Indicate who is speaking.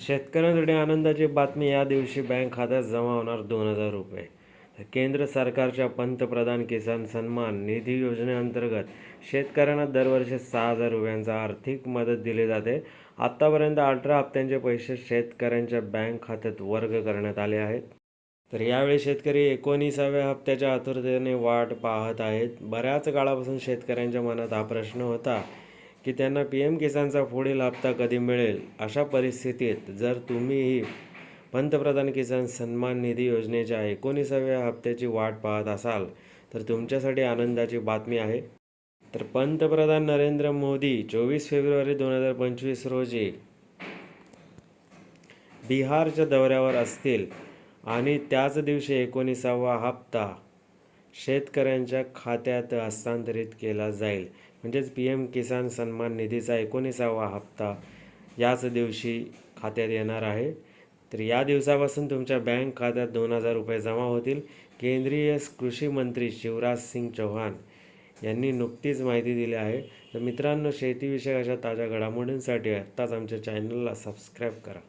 Speaker 1: शेतकऱ्यांसाठी आनंदाची बातमी या दिवशी बँक खात्यात जमा होणार दोन हजार रुपये. तर केंद्र सरकारच्या पंतप्रधान किसान सन्मान निधी योजनेअंतर्गत शेतकऱ्यांना दरवर्षी सहा हजार रुपयांचा आर्थिक मदत दिली जाते. आत्तापर्यंत अठरा हप्त्यांचे पैसे शेतकऱ्यांच्या बँक खात्यात वर्ग करण्यात आले आहेत. तर यावेळी शेतकरी एकोणीसाव्या हप्त्याच्या आतुरतेने वाट पाहत आहेत. बऱ्याच काळापासून शेतकऱ्यांच्या मनात हा प्रश्न होता की त्यांना पी एम किसानचा पुढील हप्ता कधी मिळेल? अशा परिस्थितीत जर तुम्हीही पंतप्रधान किसान सन्मान निधी योजनेच्या एकोणीसाव्या हप्त्याची वाट पाहत असाल तर तुमच्यासाठी आनंदाची बातमी आहे. तर पंतप्रधान नरेंद्र मोदी चोवीस फेब्रुवारी दोन हजार पंचवीस रोजी बिहारच्या दौऱ्यावर असतील आणि त्याच दिवशी एकोणीसावा हप्ता शेतकऱ्यांच्या खात्यात हस्तांतरित केला जाईल. म्हणजेच पी एम किसान सन्मान निधीचा एकोणीसावा हप्ता याच दिवशी खात्यात येणार आहे. तर या दिवसापासून तुमच्या बँक खात्यात दोन हजार रुपये जमा होतील. केंद्रीय कृषी मंत्री शिवराज सिंग चौहान यांनी नुकतीच माहिती दिली आहे. तर मित्रांनो शेतीविषयक अशा ताज्या घडामोडींसाठी आत्ताच आमच्या चॅनलला सबस्क्राईब करा.